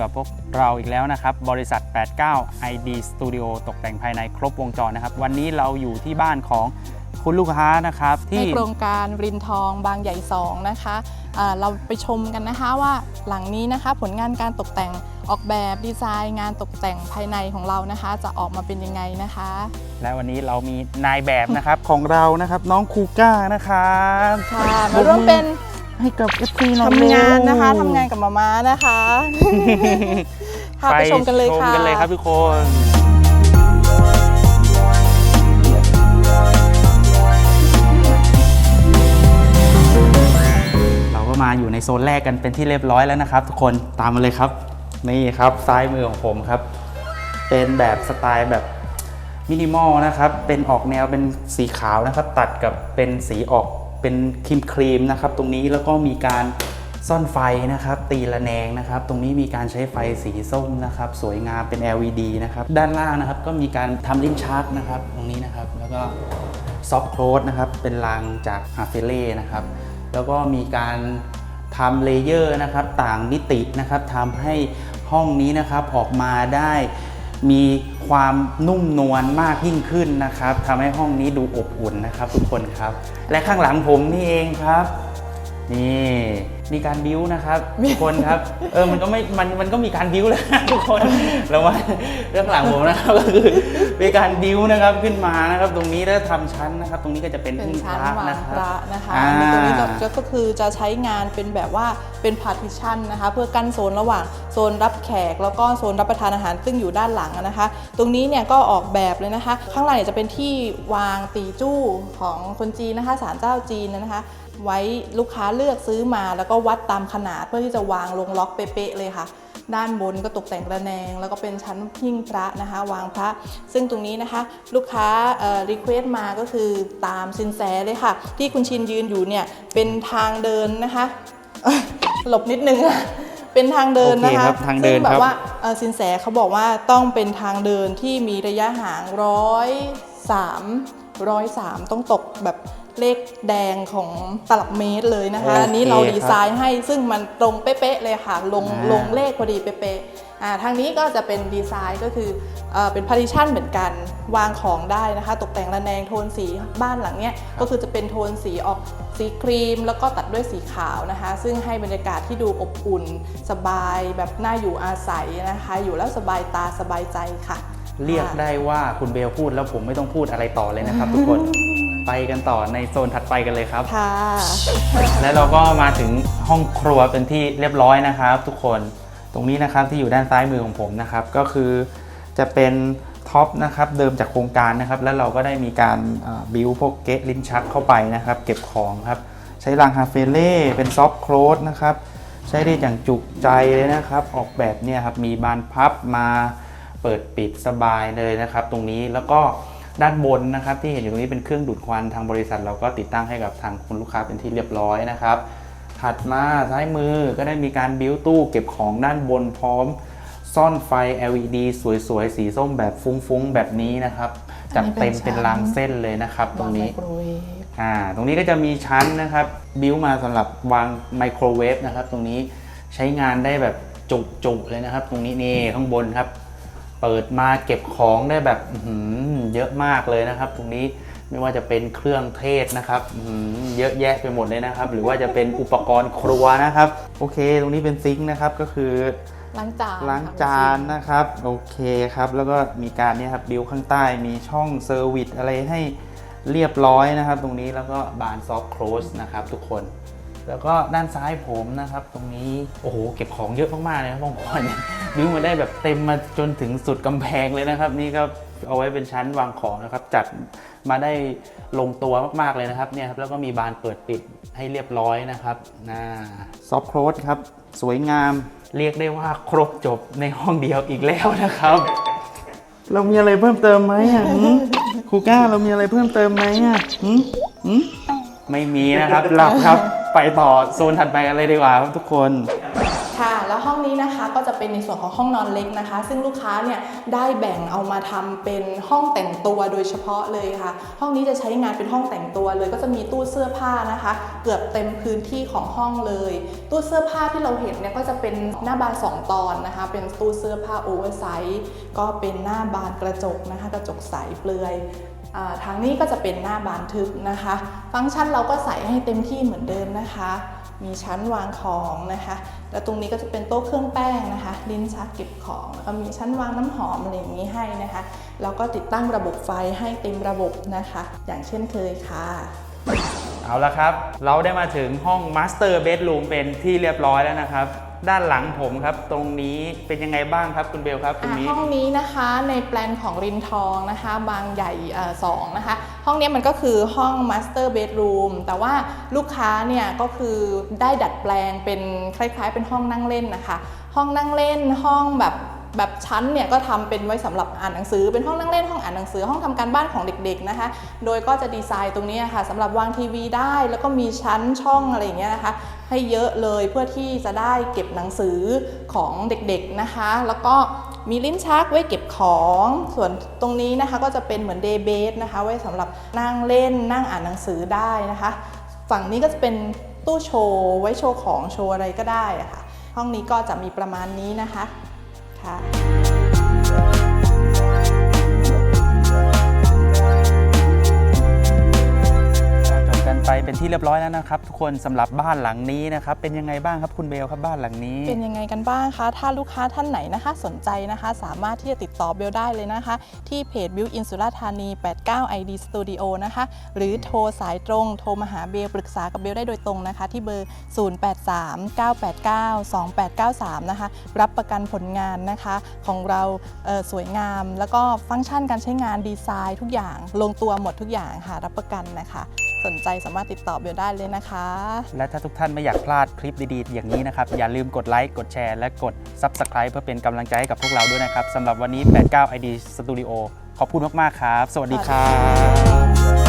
กับพวกเราอีกแล้วนะครับ บริษัท 89 ID Studio ตกแต่งภายในครบวงจรนะครับ วันนี้เราอยู่ที่บ้านของคุณลูกค้านะครับในที่โครงการรินทองบางใหญ่ 2 นะคะอ่าเราไปชมกันนะคะว่าหลังนี้นะคะ ผลงานการตกแต่งออกแบบดีไซน์ งานตกแต่งภายในของเรานะคะ จะออกมาเป็นยังไงนะคะ และวันนี้เรามีนายแบบนะครับของเรานะครับ น้องคูก้านะครับค่ะมาร่วมเป็น ให้กับ FC หน่อยทำงานนะคะเร็วทำงานกับมาม่านะคะค่ะไปชมกันเลยค่ะชมกันเลยครับทุกคนเราก็มาอยู่ในโซนแรกกันเป็นที่เรียบร้อยแล้วนะครับ ทุกคนตามมาเลยครับ นี่ครับซ้ายมือของผมครับ เป็นแบบสไตล์แบบมินิมอลนะครับ เป็นออกแนวเป็นสีขาวนะครับ ตัดกับเป็นสีออก เป็นครีมครีมนะครับตรงนี้แล้วก็มีการซ่อนไฟนะครับ ตีละแนงนะครับ ตรงนี้มีการใช้ไฟสีส้มนะครับ สวยงามเป็น LED นะครับ ด้านล่างนะครับก็มีการทำลิ้นชักนะครับ ตรงนี้นะครับ แล้วก็ซอฟต์โคลสนะครับ เป็นรางจากฮาเฟเล่นะครับ แล้วก็มีการทำเลเยอร์นะครับ ต่างมิตินะครับทำให้ห้องนี้นะครับออกมาได้ มีความนุ่มนวลมากยิ่งขึ้นนะครับทำให้ห้องนี้ดูอบอุ่นนะครับ ทุกคนครับ และข้างหลังผมนี่เองครับ นี่ มีการบิ้วนะครับทุกคนครับเออมันก็ไม่มันมันก็มีการบิ้วแล้วนะทุกคนแล้วว่าเรื่องหลังผมนะครับก็คือมีการบิ้วนะครับขึ้นมานะครับ ตรงนี้แล้วทำชั้นนะครับ ตรงนี้ก็จะเป็นเป็นหิ้งชั้นพระวางนะคพรับ ระนะคะอ่าอันนี้ตรงนี้ก็ก็คือจะใช้งานเป็นแบบว่าเป็น partition นะคะ เพื่อกั้นโซนระหว่างโซนรับแขก แล้วก็โซนรับประทานอาหารซึ่งอยู่ด้านหลังนะคะ ตรงนี้เนี่ยก็ออกแบบเลยนะคะ ข้างล่างเนี่ยจะเป็นที่วางตีจู้ของคนจีนนะคะศาลเจ้าจีนนะคะ ไว้ลูกค้าเลือกซื้อมาแล้วก็วัดตามขนาดเพื่อที่จะวางลงล็อกเป๊ะๆเลยค่ะ ด้านบนก็ตกแต่งระแนง แล้วก็เป็นชั้นหิ้งพระนะคะ วางพระ ซึ่งตรงนี้นะคะ ลูกค้าเอ่อรีเควสมาก็คือตามสินแสเลยค่ะ ที่คุณชินยืนอยู่เนี่ยเป็นทางเดินนะคะหลบนิดนึงเป็นทางเดินนะคะโอเคครับทางเดินซึ่แบครับบว่าเอ่อสินแสเขาบอกว่าต้องเป็นทางเดินที่มีระยะห่างร้อยสามร้อยสามต้องตกแบบ เลขแดงของตลับเมตรเลยนะคะ อันนี้เราดีไซน์ให้ซึ่งมันตรงเป๊ะๆเลยค่ะ ลงอ่าลงเลขพอดีเป๊ะๆอ่าทางนี้ก็จะเป็นดีไซน์ก็คือเอ่อเป็นพาริชันเหมือนกันวางของได้นะคะ ตกแต่งระแนงโทนสีบ้านหลังเนี้ยก็คือจะเป็นโทนสีออกสีครีม แล้วก็ตัดด้วยสีขาวนะคะ ซึ่งให้บรรยากาศที่ดูอบอุ่น สบายแบบน่าอยู่อาศัยนะคะ อยู่แล้วสบายตาสบายใจค่ะ เรียกได้ว่าคุณเบลพูดแล้วผมไม่ต้องพูดอะไรต่อเลยนะครับทุกคน ไปกันต่อในโซนถัดไปกันเลยครับ ค่ะ และเราก็มาถึงห้องครัวเป็นที่เรียบร้อยนะครับ ทุกคนตรงนี้นะครับที่อยู่ด้านซ้ายมือของผมนะครับ ก็คือจะเป็นท็อปนะครับเดิมจากโครงการนะครับ แล้วเราก็ได้มีการบิวพวกเกตลิ้นชักเข้าไปนะครับ เก็บของครับใช้รางฮาเฟเล่เป็นซอฟต์โคลสนะครับใช้ได้อย่างจุใจเลยนะครับ ออกแบบเนี่ยครับมีบานพับมาเปิดปิดสบายเลยนะครับ ตรงนี้แล้วก็ ด้านบนนะครับที่เห็นอยู่ตรงนี้เป็นเครื่องดูดควันทางบริษัท เราก็ติดตั้งให้กับทางคุณลูกค้าเป็นที่เรียบร้อยนะครับ ถัดมาซ้ายมือก็ได้มีการบิ้วตู้เก็บของด้านบนพร้อม ซ่อนไฟ LED สวยๆ สีส้มแบบฟุ้งๆ แบบนี้นะครับจัดเต็มเป็นรางเส้นเลยนะครับ ตรงนี้วาไมโครเวฟอ่าตรงนี้ก็จะมีชั้นนะครับบิวมาสำหรับวางไมโครเวฟนะครับ ตรงนี้ใช้งานได้แบบจุกๆเลยนะครับ ตรงนี้นี่ข้างบนครับ เปิดมาเก็บของได้แบบอื้อหือเยอะมากเลยนะครับ ตรงนี้ไม่ว่าจะเป็นเครื่องเทศนะครับอื้อหือเยอะแยะไปหมดเลยนะครับ หรือว่าจะเป็นอุปกรณ์ครัวนะครับ โอเค ตรงนี้เป็นซิงค์นะครับก็คือล้างจานล้างค่ะจานนะครับ โอเคครับ แล้วก็มีการเนี่ยครับบิวข้างใต้มีช่องเซอร์วิสอะไรให้เรียบร้อยนะครับ ตรงนี้แล้วก็บานซอฟต์โคลสนะครับทุกคน แล้วก็ด้านซ้ายผมนะครับ ตรงนี้โอ้โหเก็บของเยอะมากๆเลยครับบางคนเนี่ยบิวมาได้แบบเต็มมาจนถึงสุดกำแพงเลยนะครับ นี่ก็เอาไว้เป็นชั้นวางของนะครับ จัดมาได้ลงตัวมากๆเลยนะครับเนี่ยครับแล้วก็มีบานเปิดปิดให้เรียบร้อยนะครับนะซอฟต์โคลสครับ สวยงาม เรียกได้ว่าครบจบในห้องเดียวอีกแล้วนะครับ เรามีอะไรเพิ่มเติมไหมอะหืมครูก้าเรามีอะไรเพิ่มเติมไหมอะหืมหืมไม่มีนะครับหลับครับ ไปต่อโซนถัดไปกันเลยดีกว่าครับทุกคน ห้องนี้นะคะก็จะเป็นในส่วนของห้องนอนเล็กนะคะ ซึ่งลูกค้าเนี่ยได้แบ่งเอามาทำเป็นห้องแต่งตัวโดยเฉพาะเลยค่ะ ห้องนี้จะใช้งานเป็นห้องแต่งตัวเลย ก็จะมีตู้เสื้อผ้านะคะ เกือบเต็มพื้นที่ของห้องเลย ตู้เสื้อผ้าที่เราเห็นเนี่ยก็จะเป็นหน้าบานสองตอนนะคะ เป็นตู้เสื้อผ้าโอเวอร์ไซส์ก็เป็นหน้าบานกระจกนะคะ กระจกใสเปลือยอทางนี้ก็จะเป็นหน้าบานทึบนะคะ ฟังก์ชันเราก็ใส่ให้เต็มที่เหมือนเดิมนะคะ มีชั้นวางของนะคะ แล้วตรงนี้ก็จะเป็นโต๊ะเครื่องแป้งนะคะ ลิ้นชักเก็บของ แล้วก็มีชั้นวางน้ำหอมอะไรอย่างนี้ให้นะคะ แล้วก็ติดตั้งระบบไฟให้เต็มระบบนะคะ อย่างเช่นเคยค่ะ เอาละครับ เราได้มาถึงห้องมาสเตอร์เบดรูมเป็นที่เรียบร้อยแล้วนะครับ ด้านหลังผมครับ ตรงนี้เป็นยังไงบ้างครับคุณเบลครับตรงอะนี้ ห้องนี้นะคะในแปลนของรินทองนะคะ บางใหญ่เอ่อสองนะคะ ห้องเนี้ยมันก็คือห้อง Master Bedroom แต่ว่าลูกค้าเนี่ยก็คือได้ดัดแปลงเป็นคล้ายๆ เป็นห้องนั่งเล่นนะคะ ห้องนั่งเล่นห้องแบบแบบชั้นเนี่ยก็ทำเป็นไว้สำหรับอ่านหนังสือ เป็นห้องนั่งเล่นห้องอ่านหนังสือห้องทำการบ้านของเด็กๆนะคะ โดยก็จะดีไซน์ตรงนี้ค่ะสำหรับวางทีวีได้ แล้วก็มีชั้นช่องอะไรอย่างเงี้ยนะคะ ให้เยอะเลยเพื่อที่จะได้เก็บหนังสือของเด็กๆนะคะ แล้วก็มีลิ้นชักไว้เก็บของ ส่วนตรงนี้นะคะก็จะเป็นเหมือนเดย์เบสนะคะ ไว้สำหรับนั่งเล่นนั่งอ่านหนังสือได้นะคะ ฝั่งนี้ก็จะเป็นตู้โชว์ ไว้โชว์ของโชว์อะไรก็ได้ะค่ะ ห้องนี้ก็จะมีประมาณนี้นะคะค่ะ ไปเป็นที่เรียบร้อยแล้วนะครับทุกคนสำหรับบ้านหลังนี้นะครับเป็นยังไงบ้างครับคุณเบลครับบ้านหลังนี้ เป็นยังไงกันบ้างคะ ถ้าลูกค้าท่านไหนนะคะ สนใจนะคะ สามารถที่จะติดต่อเบลได้เลยนะคะ ที่เพจ Build in สุราธานี 89 ID Studio นะคะ หรือโทรสายตรงโทรมาหาเบลปรึกษากับเบลได้โดยตรงนะคะ ที่เบอร์ 0839892893 นะคะ รับประกันผลงานนะคะ ของเราเสวยงาม แล้วก็ฟังก์ชันการใช้งานดีไซน์ทุกอย่างลงตัวหมดทุกอย่างค่ะรับประกันนะคะ สนใจสามารถติดต่อเบลได้เลยนะคะ และถ้าทุกท่านไม่อยากพลาดคลิปดีๆ อย่างนี้นะครับ อย่าลืมกดไลค์กดแชร์และกด Subscribe เพื่อเป็นกำลังใจให้กับพวกเราด้วยนะครับสำหรับวันนี้ 89 ID Studio ขอบคุณมากๆครับ สวัสดีครับ